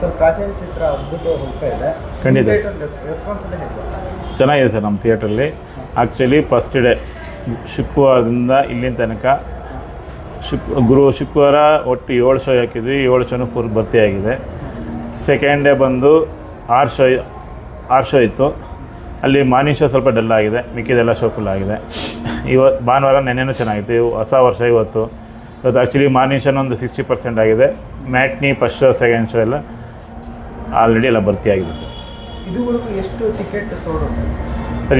Sir ಕಾಟೇರಿ ಚಿತ್ರ ಅದ್ಭುತವಾಗಿ ಹೋಗ್ತಾ ಇದೆ. ಖಂಡಿತ. ರೆಸ್ಪಾನ್ಸ್? ಚೆನ್ನಾಗಿದೆ ಸರ್ ನಮ್ಮ ಥಿಯೇಟ್ರಲ್ಲಿ ಆ್ಯಕ್ಚುಲಿ ಫಸ್ಟ್ ಡೇ ಶುಕ್ರವಾರದಿಂದ ಇಲ್ಲಿನ ತನಕ ಶುಕ್ ಗುರು ಶುಕ್ರವಾರ ಒಟ್ಟು ಏಳು ಶೋ ಹಾಕಿದ್ವಿ. ಏಳು ಶೋನು ಫುಲ್ ಭರ್ತಿಯಾಗಿದೆ ಸೆಕೆಂಡ್ ಡೇ ಬಂದು ಆರು ಶೋ ಆರು ಶೋ ಇತ್ತು. ಅಲ್ಲಿ ಮಾರ್ನಿಂಗ್ ಶೋ ಸ್ವಲ್ಪ ಡಲ್ ಆಗಿದೆ. ಮಿಕ್ಕಿದೆಲ್ಲ ಶೋ ಫುಲ್ ಆಗಿದೆ. ಇವತ್ತು ಭಾನುವಾರ ನೆನ್ನೆನೂ ಚೆನ್ನಾಗಿತ್ತು. ಇವು ಹೊಸ ವರ್ಷ ಇವತ್ತು. ಇವತ್ತು ಆ್ಯಕ್ಚುಲಿ ಮಾರ್ನಿಂಗ್ ಶೋನೊಂದು ಸಿಕ್ಸ್ಟಿ ಪರ್ಸೆಂಟ್ ಆಗಿದೆ. Matinee first show second show ಎಲ್ಲ ಆಲ್ರೆಡಿ ಎಲ್ಲ ಭರ್ತಿ ಆಗಿದೆ ಸರ್. ಇದುವರೆಗೂ ಎಷ್ಟು ಟಿಕೆಟ್ ಸರ್?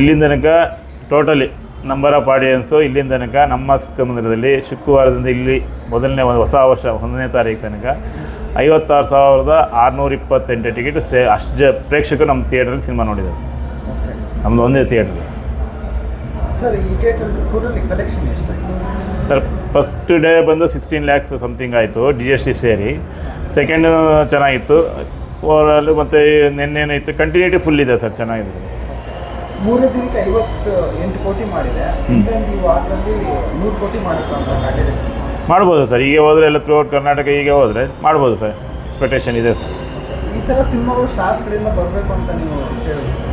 ಇಲ್ಲಿಂದ ತನಕ ಟೋಟಲಿ ನಂಬರ್ ಆಫ್ ಆಡಿಯನ್ಸು ಇಲ್ಲಿಂದ ತನಕ ನಮ್ಮ ಚಿತ್ರಮಂದಿರದಲ್ಲಿ ಶುಕ್ರವಾರದಿಂದ ಇಲ್ಲಿ ಮೊದಲನೇ ಒಂದು ಹೊಸ ವರ್ಷ ಒಂದನೇ ತಾರೀಕು ತನಕ ಐವತ್ತಾರು ಸಾವಿರದ ಆರುನೂರ ಇಪ್ಪತ್ತೆಂಟು ಟಿಕೆಟ್ ಸೇ ಅಷ್ಟು ಜ ಪ್ರೇಕ್ಷಕರು ನಮ್ಮ ಥಿಯೇಟ್ರಲ್ಲಿ ಸಿನಿಮಾ ನೋಡಿದ್ದಾರೆ ಸರ್. ನಮ್ಮದು ಒಂದೇ ಥಿಯೇಟ್ರ್. ಸರ್ ಈ ಕಲೆಕ್ಷನ್ ಎಷ್ಟು? ಸರ್ ಫಸ್ಟ್ ಡೇ ಬಂದು ಸಿಕ್ಸ್ಟೀನ್ ಲ್ಯಾಕ್ಸ್ ಸಮಥಿಂಗ್ ಆಯಿತು ಡಿ ಎಸ್ ಟಿ ಸೇರಿ. ಸೆಕೆಂಡ್ ಚೆನ್ನಾಗಿತ್ತು. ಓವರಾಲ್ ಮತ್ತು ನಿನ್ನೇನಾಯಿತು ಕಂಟಿನ್ಯೂಟಿ ಫುಲ್ ಇದೆ ಸರ್ ಚೆನ್ನಾಗಿದೆ ಸರ್. ದಿನಕ್ಕೆ ಐವತ್ತು ಎಂಟು ಕೋಟಿ ಮಾಡಿದೆ. ಇನ್ನೊಂದು ಈ ವಾರದಲ್ಲಿ ನೂರು ಕೋಟಿ ಮಾಡುತ್ತಾ ಅಂತ ಮಾಡ್ಬೋದು ಸರ್ ಈಗ ಹೋದರೆ ಎಲ್ಲ ಥ್ರೂ ಔಟ್ ಕರ್ನಾಟಕ ಈಗ ಹೋದರೆ ಮಾಡ್ಬೋದು ಸರ್ ಎಕ್ಸ್ಪೆಕ್ಟೇಷನ್ ಇದೆ ಸರ್. ಈ ಥರ ಸಿನಿಮಾಗಳು ಸ್ಟಾರ್ಸ್ಗಳಿಂದ ಬರಬೇಕು ಅಂತ ನೀವು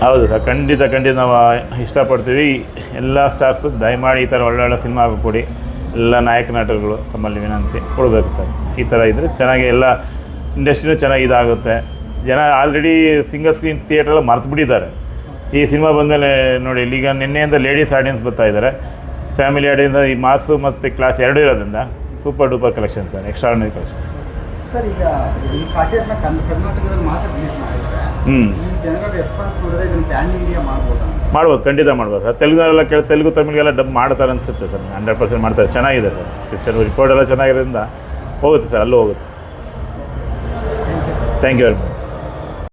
ಹೌದು ಸರ್ ಖಂಡಿತ ಖಂಡಿತ ನಾವು ಇಷ್ಟಪಡ್ತೀವಿ. ಎಲ್ಲ ಸ್ಟಾರ್ಸ್ ದಯಮಾಡಿ ಈ ಥರ ಒಳ್ಳೊಳ್ಳೆ ಸಿನಿಮಾ ಕೊಡಿ ಎಲ್ಲ ನಾಯಕ ನಟರುಗಳು ತಮ್ಮಲ್ಲಿ ವಿನಂತಿ ಕೊಡಬೇಕು ಸರ್. ಈ ಥರ ಇದ್ದರೆ ಚೆನ್ನಾಗಿ ಎಲ್ಲ ಇಂಡಸ್ಟ್ರಿನೂ ಚೆನ್ನಾಗಿ ಇದಾಗುತ್ತೆ. ಜನ ಆಲ್ರೆಡಿ ಸಿಂಗಲ್ ಸ್ಕ್ರೀನ್ ಥಿಯೇಟ್ರೆಲ್ಲ ಮರ್ತು ಬಿಟ್ಟಿದ್ದಾರೆ. ಈ ಸಿನಿಮಾ ಬಂದಮೇಲೆ ನೋಡಿ ಈಗ ನಿನ್ನೆಯಿಂದ ಲೇಡೀಸ್ ಆಡಿಯನ್ಸ್ ಬರ್ತಾ ಇದ್ದಾರೆ. ಫ್ಯಾಮಿಲಿ ಆಡಿಯನ್ಸ್ ಈ ಮಾಸು ಮತ್ತು ಕ್ಲಾಸ್ ಎರಡೂ ಇರೋದ್ರಿಂದ super duper collection sir extraordinary collection sir ಈಗ ಈ ಕರ್ನಾಟಕದಲ್ಲಿ ಮಾತ್ರ ರಿಲೀಸ್ ಮಾಡಿದ್ರೆ ಹ್ಞೂ ಈ ಜನಗಳ ರೆಸ್ಪಾನ್ಸ್ ನೋಡಿದ್ರೆ ಇದನ್ನು ಪ್ಯಾನ್ ಇಂಡಿಯಾ ಮಾಡ್ಬೋದಾ? ಮಾಡ್ಬೋದು ಖಂಡಿತ ಮಾಡ್ಬೋದು ಸರ್. ತೆಲುಗಿನವರೆಲ್ಲ ಕೇಳಿ ತೆಲುಗು ತಮಿಳಿಗೆಲ್ಲ ಡಬ್ ಮಾಡ್ತಾರೆ ಅನಿಸುತ್ತೆ ಸರ್. ಹಂಡ್ರೆಡ್ ಪರ್ಸೆಂಟ್ ಮಾಡ್ತಾರೆ ಚೆನ್ನಾಗಿದೆ ಸರ್. ಪಿಕ್ಚರ್ ರಿಪೋರ್ಟ್ ಎಲ್ಲ ಚೆನ್ನಾಗಿರೋದ್ರಿಂದ ಹೋಗುತ್ತೆ ಸರ್ ಅಲ್ಲೂ ಹೋಗುತ್ತೆ. Thank you sir thank you very much